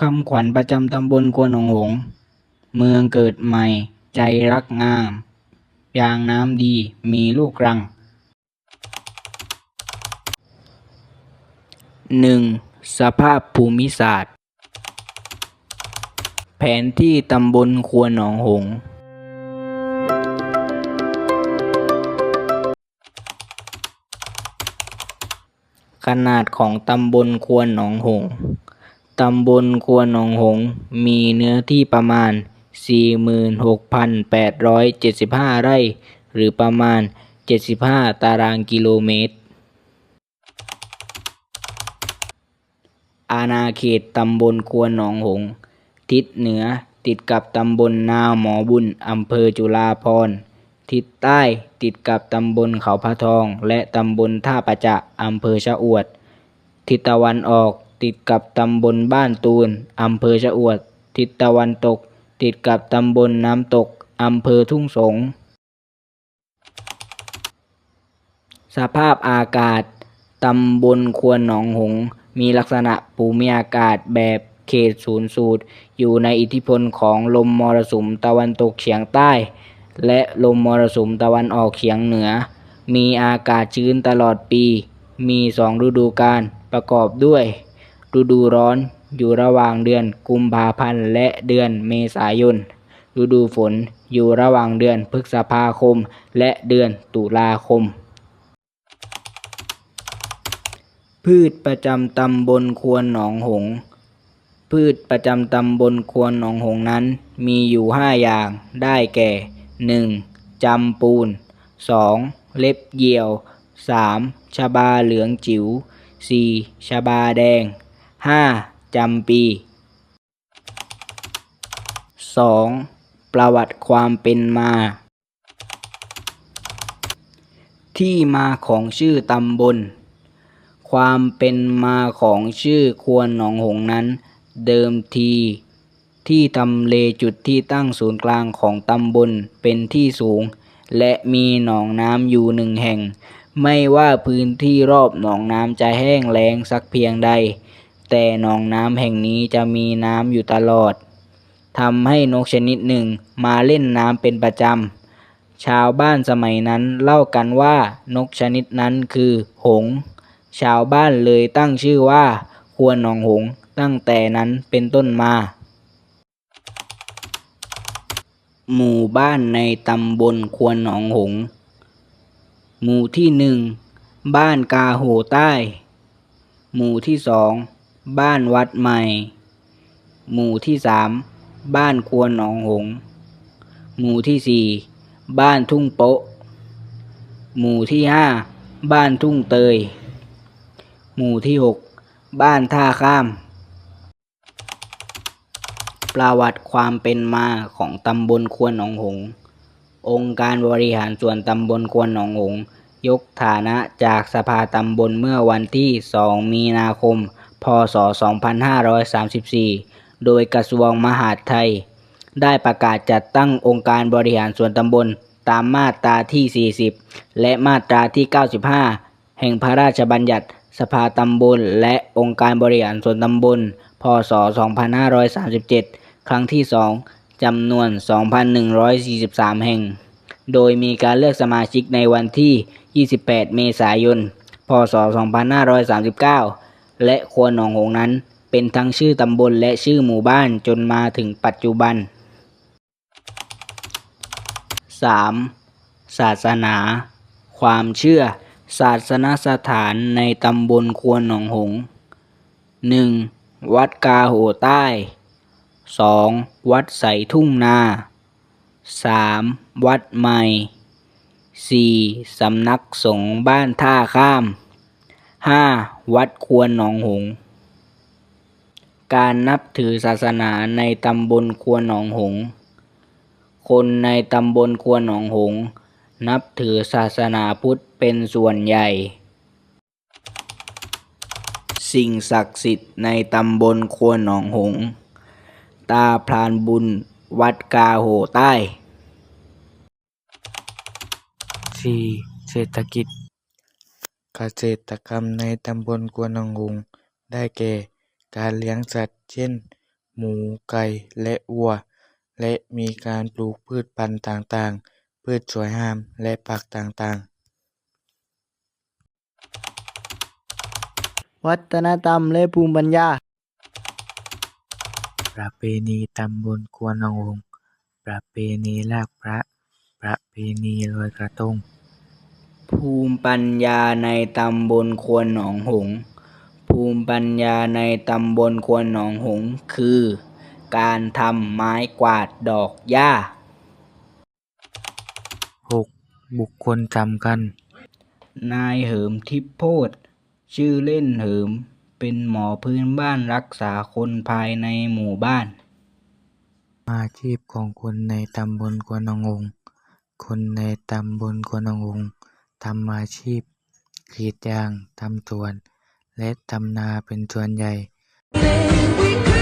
คำขวัญประจำตำบลควนหนองหง เมืองเกิดใหม่ ใจรักงาม ยางน้ำดีมีลูกรังหนึ่งสภาพภูมิศาสตร์ แผนที่ตำบลควนหนองหง ขนาดของตำบลควนหนองหง ตำบลควนหนองหงส์มีเนื้อที่ประมาณ 46,875 ไร่ หรือประมาณ 75 ตารางกิโลเมตร อาณาเขตตำบลควนหนองหงส์ทิศเหนือติดกับตำบลนาหมอบุญอำเภอจุฬาภรณ์ทิศใต้ติดกับตำบลเขาพระทอง และตำบลท่าประจะอำเภอชะอวด ทิศตะวันออก ติดกับตำบลบ้านตูน อำเภอชะอวด ทิศตะวันตก ติดกับตำบลน้ำตก อำเภอทุ่งสง สภาพอากาศ ตำบลควนหนองหง มีลักษณะภูมิอากาศแบบเขตศูนย์สูตร อยู่ในอิทธิพลของลมมรสุมตะวันตกเฉียงใต้ และลมมรสุมตะวันออกเฉียงเหนือ มีอากาศชื้นตลอดปี มีสองฤดูกาลประกอบด้วย ฤดูร้อนอยู่ระหว่างเดือนกุมภาพันธ์และเดือนเมษายน ฤดูฝนอยู่ระหว่างเดือนพฤษภาคมและเดือนตุลาคม พืชประจำตำบลควนหนองหง พืชประจำตำบลควนหนองหงนั้น มีอยู่ห้าอย่างได้แก่ 1. จำปูน 2. เล็บเยี่ยว 3. ชบาเหลืองจิ๋ว 4. ชบาแดง 5. จำปี 2. ประวัติความเป็นมา ที่มาของชื่อตำบล ความเป็นมาของชื่อควรหนองหงนั้น เดิมทีที่ทำเลจุดที่ตั้งศูนย์กลางของตำบลเป็นที่สูง และมีหนองน้ำอยู่หนึ่งแห่ง ไม่ว่าพื้นที่รอบหนองน้ำจะแห้งแล้งสักเพียงใด แต่หนองน้ำแห่งนี้จะมีน้ำอยู่ตลอดทำให้นกชนิดหนึ่งมาเล่นน้ำเป็นประจำ ชาวบ้านสมัยนั้นเล่ากันว่านกชนิดนั้นคือหง ชาวบ้านเลยตั้งชื่อว่าควรหนองหงตั้งแต่นั้นเป็นต้นมา หมู่บ้านในตำบลควรหนองหง หมู่ที่หนึ่งบ้านกาโหใต้ หมู่ที่สอง บ้านวัดใหม่ หมู่ที่สามบ้านควรหนองหง หมู่ที่สี่บ้านทุ่งโป๊ะหมู่ที่ห้าบ้านทุ่งเตย หมู่ที่หกบ้านท่าข้าม ประวัติความเป็นมาของตำบลควนหนองหง องค์การบริหารส่วนตำบลควนหนองหง ยกฐานะจากสภาตำบลเมื่อวันที่ 2 มีนาคม พศ 2534 โดยกระทรวงมหาดไทย ได้ประกาศจัดตั้งองค์การบริหารส่วนตำบลตามมาตราที่ 40 และมาตราที่ 95 แห่งพระราชบัญญัติสภาตำบลและองค์การบริหารส่วนตำบล พศ 2537 ครั้งที่ 2จำนวน 2,143 แห่ง โดยมีการเลือกสมาชิกในวันที่ 28 เมษายน พศ 2539 และควหนองหงนั้น เป็นทั้งชื่อตำบลและชื่อหมู่บ้านจนมาถึงปัจจุบัน 3. ศาสนา ความเชื่อ ศาสนสถานในตำบลควหนองหง 1. วัดกาโหใต้ 2. วัดใสทุ่งนา 3. วัดใหม่ 4. สำนักสงฆ์บ้านท่าข้าม 5. วัดควรหนองหง การนับถือศาสนาในตำบลควนหนองหง คนในตำบลควนหนองหง นับถือศาสนาพุทธเป็นส่วนใหญ่ สิ่งศักดิ์สิทธิ์ในตำบลควนหนองหง ตาพรานบุญวัดกาโหใต้ 4. เศรษฐกิจ เกษตรกรรมในตำบลกวนหนองหงส์ได้แก่ การเลี้ยงสัตว์ เช่น หมู ไก่ และวัว และมีการปลูกพืชพันธุ์ต่าง ๆ พืชสวยงาม และผักต่าง ๆวัฒนธรรมและภูมิปัญญา ประเพณีตำบลควนหนองหงส์ประเพณีลากพระ ประเพณีลอยกระทง ภูมิปัญญาในตำบลควนหนองหงส์ภูมิปัญญาในตำบลควนหนองหงส์คือ การทำไม้กวาดดอกหญ้า 6. บุคคลสำคัญ นายเหิมทิพย์โพธิ์ชื่อเล่นเหิม เป็นหมอพื้นบ้านรักษาคนภายในหมู่บ้าน อาชีพของคนในตำบลควนหนองหงส์คนในตำบลควนหนองหงส์ ทำอาชีพกรีดยาง ทำสวน และทำนาเป็นส่วนใหญ่